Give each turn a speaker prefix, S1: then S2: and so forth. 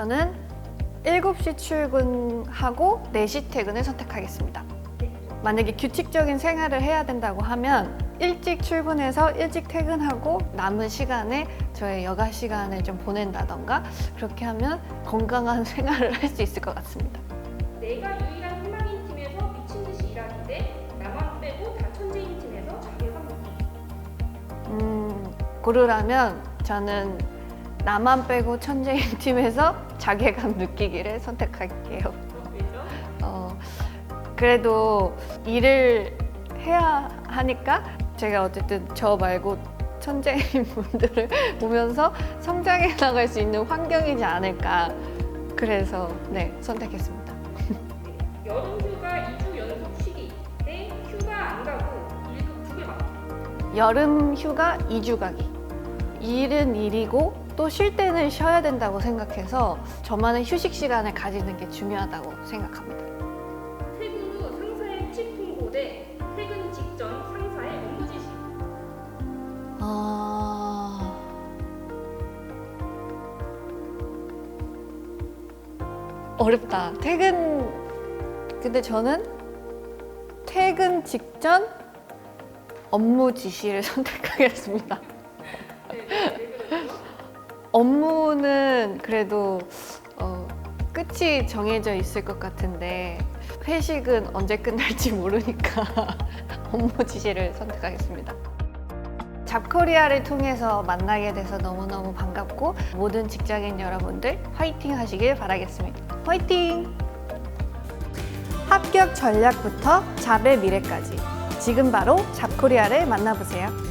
S1: 저는 7시 출근하고 4시 퇴근을 선택하겠습니다. 만약에 규칙적인 생활을 해야 된다고 하면 일찍 출근해서 일찍 퇴근하고 남은 시간에 저의 여가 시간을 좀 보낸다던가 그렇게 하면 건강한 생활을 할 수 있을 것 같습니다.
S2: 내가 유일한 희망인 팀에서 미친 듯이 일하기 대 나만 빼고 다 천재인 팀에서 자괴감 느끼기.
S1: 음, 고르라면 저는 나만 빼고 천재인 팀에서 자괴감 느끼기를 선택할게요. 어, 그래도 일을 해야 하니까 제가 어쨌든 저 말고 천재인 분들을 보면서 성장해 나갈 수 있는 환경이지 않을까. 그래서 네, 선택했습니다.
S2: 여름 휴가 2주 연속 쉬기 대 휴가 안 가고 1급 2개 받기.
S1: 여름 휴가 2주 가기. 일은 일이고 또 쉴 때는 쉬어야 된다고 생각해서 저만의 휴식 시간을 가지는 게 중요하다고 생각합니다.
S2: 퇴근 후 상사의 칙 통보 대 퇴근 직전 상사의 업무 지시.
S1: 아... 어렵다. 퇴근 근데 저는 퇴근 직전 업무 지시를 선택하겠습니다.
S2: 네, 네, 네, 그렇죠.
S1: 업무는 그래도 어, 끝이 정해져 있을 것 같은데 회식은 언제 끝날지 모르니까 업무 지시를 선택하겠습니다. 잡코리아를 통해서 만나게 돼서 너무너무 반갑고 모든 직장인 여러분들 화이팅 하시길 바라겠습니다. 화이팅! 합격 전략부터 잡의 미래까지 지금 바로 잡코리아를 만나보세요.